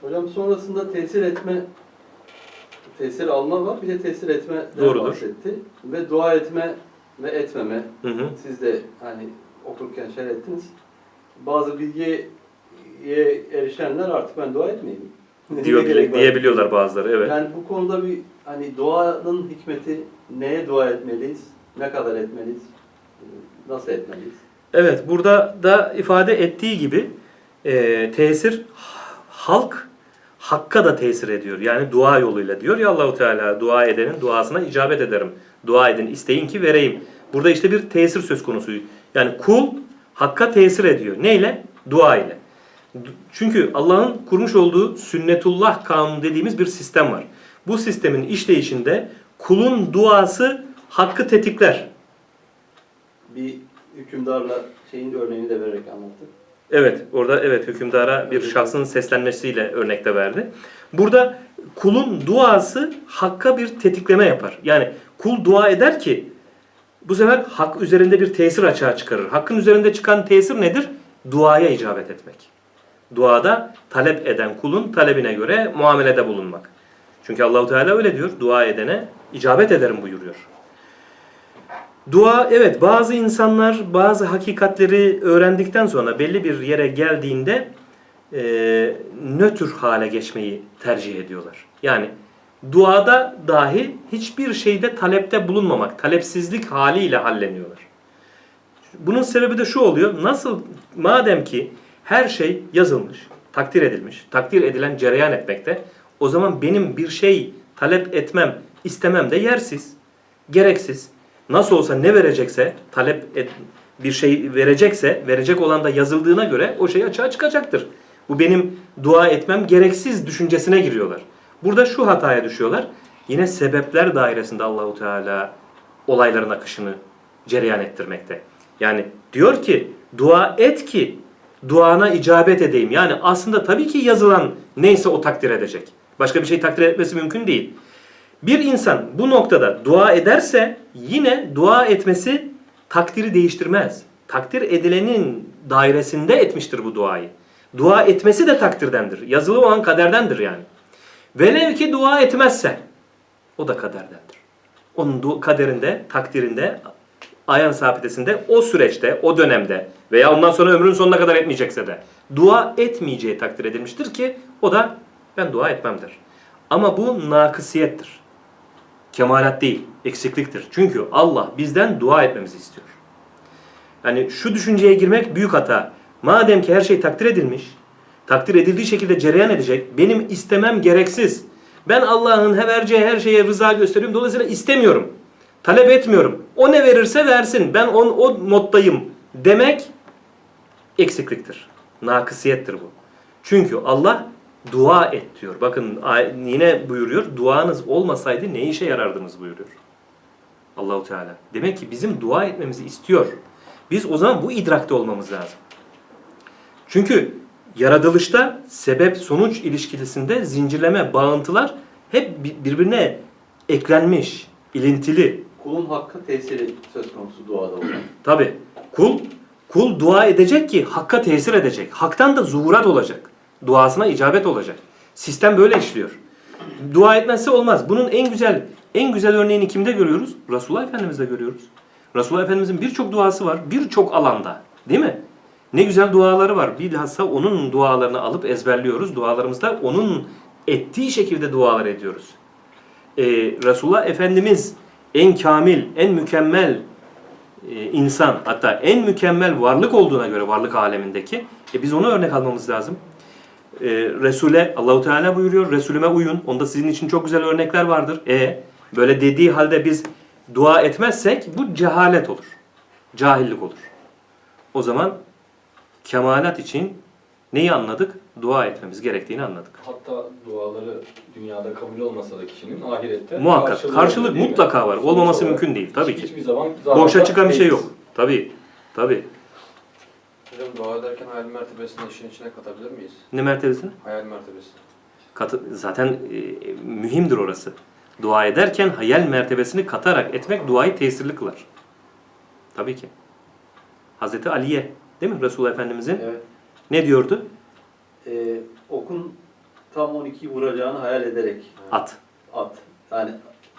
Hocam sonrasında tesir etme, tesir alma var, bir de tesir etme Doğrudur. bahsetti. Ve dua etme ve etmeme. Hı hı. Siz de hani okurken şerh ettiniz. Bazı bilgiye erişenler artık ben dua etmeyeyim. Diyor, diyebiliyorlar bazıları evet. Yani bu konuda bir hani duanın hikmeti neye dua etmeliyiz? Ne kadar etmeliyiz? Nasıl etmeliyiz? Evet burada da ifade ettiği gibi e, tesir halk hakka da tesir ediyor. Yani dua yoluyla diyor ya Allahu Teala dua edenin duasına icabet ederim. Dua edin isteyin ki vereyim. Burada işte bir tesir söz konusu. Yani kul hakka tesir ediyor. Neyle? Dua ile. Çünkü Allah'ın kurmuş olduğu sünnetullah kanunu dediğimiz bir sistem var. Bu sistemin işleyişinde kulun duası hakkı tetikler. Bir hükümdarla şeyin örneğini de vererek anlattı. Evet, orada evet hükümdara bir şahsın seslenmesiyle örnekte verdi. Burada kulun duası hakka bir tetikleme yapar. Yani kul dua eder ki bu sefer hak üzerinde bir tesir açığa çıkarır. Hakkın üzerinde çıkan tesir nedir? Duaya icabet etmek. Duada talep eden kulun talebine göre muamelede bulunmak. Çünkü Allahu Teala öyle diyor. Dua edene icabet ederim buyuruyor. Dua evet bazı insanlar bazı hakikatleri öğrendikten sonra belli bir yere geldiğinde e, nötr hale geçmeyi tercih ediyorlar. Yani duada dahi hiçbir şeyde talepte bulunmamak, talepsizlik haliyle halleniyorlar. Bunun sebebi de şu oluyor. Nasıl madem ki her şey yazılmış, takdir edilmiş, takdir edilen cereyan etmekte. O zaman benim bir şey talep etmem, istemem de yersiz, gereksiz. Nasıl olsa ne verecekse, talep et, bir şey verecekse, verecek olan da yazıldığına göre o şey açığa çıkacaktır. Bu benim dua etmem gereksiz düşüncesine giriyorlar. Burada şu hataya düşüyorlar. Yine sebepler dairesinde Allahu Teala olayların akışını cereyan ettirmekte. Yani diyor ki dua et ki duana icabet edeyim. Yani aslında tabii ki yazılan neyse o takdir edecek. Başka bir şey takdir etmesi mümkün değil. Bir insan bu noktada dua ederse yine dua etmesi takdiri değiştirmez. Takdir edilenin dairesinde etmiştir bu duayı. Dua etmesi de takdirdendir. Yazılı olan kaderdendir yani. Velev ki dua etmezse o da kaderdendir. Onun kaderinde, takdirinde, ayan sabitesinde o süreçte, o dönemde veya ondan sonra ömrün sonuna kadar etmeyecekse de dua etmeyeceği takdir edilmiştir ki o da ben dua etmem der. Ama bu nakısiyettir. Kemalat değil, eksikliktir. Çünkü Allah bizden dua etmemizi istiyor. Yani şu düşünceye girmek büyük hata. Madem ki her şey takdir edilmiş, takdir edildiği şekilde cereyan edecek, benim istemem gereksiz. Ben Allah'ın vereceği her şeye rıza gösteriyorum. Dolayısıyla istemiyorum. Talep etmiyorum. O ne verirse versin. Ben on, o moddayım demek eksikliktir. Nakısiyettir bu. Çünkü Allah dua et diyor. Bakın yine buyuruyor. Duanız olmasaydı ne işe yarardınız buyuruyor. Allahu Teala. Demek ki bizim dua etmemizi istiyor. Biz o zaman bu idrakte olmamız lazım. Çünkü yaratılışta sebep sonuç ilişkisinde zincirleme bağıntılar hep bi- birbirine eklenmiş, ilintili. Kulun hakkı tesiri söz konusu duada olan. Tabi kul kul dua edecek ki hakka tesir edecek. Haktan da zuhurat olacak. Duasına icabet olacak. Sistem böyle işliyor. Dua etmezse olmaz. Bunun en güzel en güzel örneğini kimde görüyoruz? Resulullah Efendimiz'de görüyoruz. Resulullah Efendimiz'in birçok duası var. Birçok alanda. Değil mi? Ne güzel duaları var. Bilhassa onun dualarını alıp ezberliyoruz. Dualarımızda onun ettiği şekilde dualar ediyoruz. Ee, Resulullah Efendimiz en kamil, en mükemmel e, insan hatta en mükemmel varlık olduğuna göre varlık alemindeki e biz onu örnek almamız lazım. E, Resul'e Allahu Teala buyuruyor. Resulüme uyun. Onda sizin için çok güzel örnekler vardır. E böyle dediği halde biz dua etmezsek bu cehalet olur. Cahillik olur. O zaman kemalat için neyi anladık? Dua etmemiz gerektiğini anladık. Hatta duaları dünyada kabul olmasa da kişinin ahirette Muhakkak. karşılığı Karşılık mutlaka var. Olmaması mümkün değil. Tabii ki. Hiçbir zaman Boşa çıkan bir şey yok. Tabii. Tabii. Hocam dua ederken hayal mertebesini işin içine katabilir miyiz? Ne mertebesi? Hayal mertebesi. Katı, zaten e, mühimdir orası. Dua ederken hayal mertebesini katarak etmek duayı tesirli kılar. Tabii ki. Hazreti Ali'ye değil mi Resulullah Efendimizin Evet. ne diyordu? Ee, okun tam 12'yi vuracağını hayal ederek At. at. Yani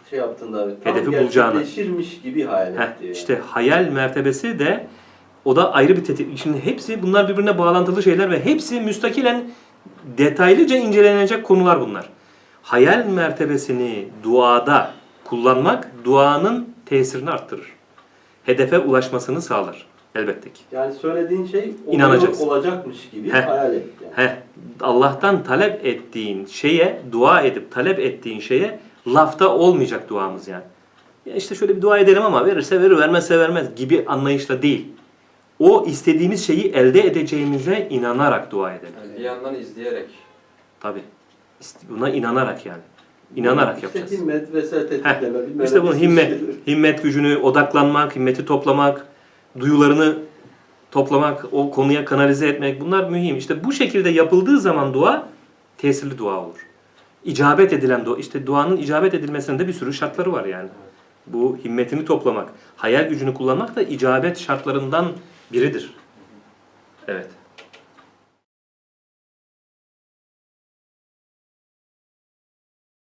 şey yaptığında tam Hedefi bulacağını. gerçekleşirmiş gibi hayal Heh, etti. yani. işte hayal mertebesi de o da ayrı bir tetik. Şimdi hepsi bunlar birbirine bağlantılı şeyler ve hepsi müstakilen detaylıca incelenecek konular bunlar. Hayal mertebesini duada kullanmak duanın tesirini arttırır. Hedefe ulaşmasını sağlar elbette ki. Yani söylediğin şey İnanacaksın. olacakmış gibi Heh. hayal et. Yani. Heh, Allah'tan talep ettiğin şeye, dua edip talep ettiğin şeye lafta olmayacak duamız yani. Ya işte şöyle bir dua edelim ama verirse verir, vermezse vermez gibi anlayışla değil. O istediğimiz şeyi elde edeceğimize inanarak dua edelim. Yani bir yandan izleyerek. Tabii. İst- Buna inanarak yani. İnanarak işte yapacağız. himmet vesaire tetikleme. bilmem İşte ne bu bir himmet, şeyler. himmet gücünü odaklanmak, himmeti toplamak, duyularını toplamak, o konuya kanalize etmek bunlar mühim. İşte bu şekilde yapıldığı zaman dua tesirli dua olur. İcabet edilen dua, işte duanın icabet edilmesinde bir sürü şartları var yani. Bu himmetini toplamak, hayal gücünü kullanmak da icabet şartlarından biridir. Evet.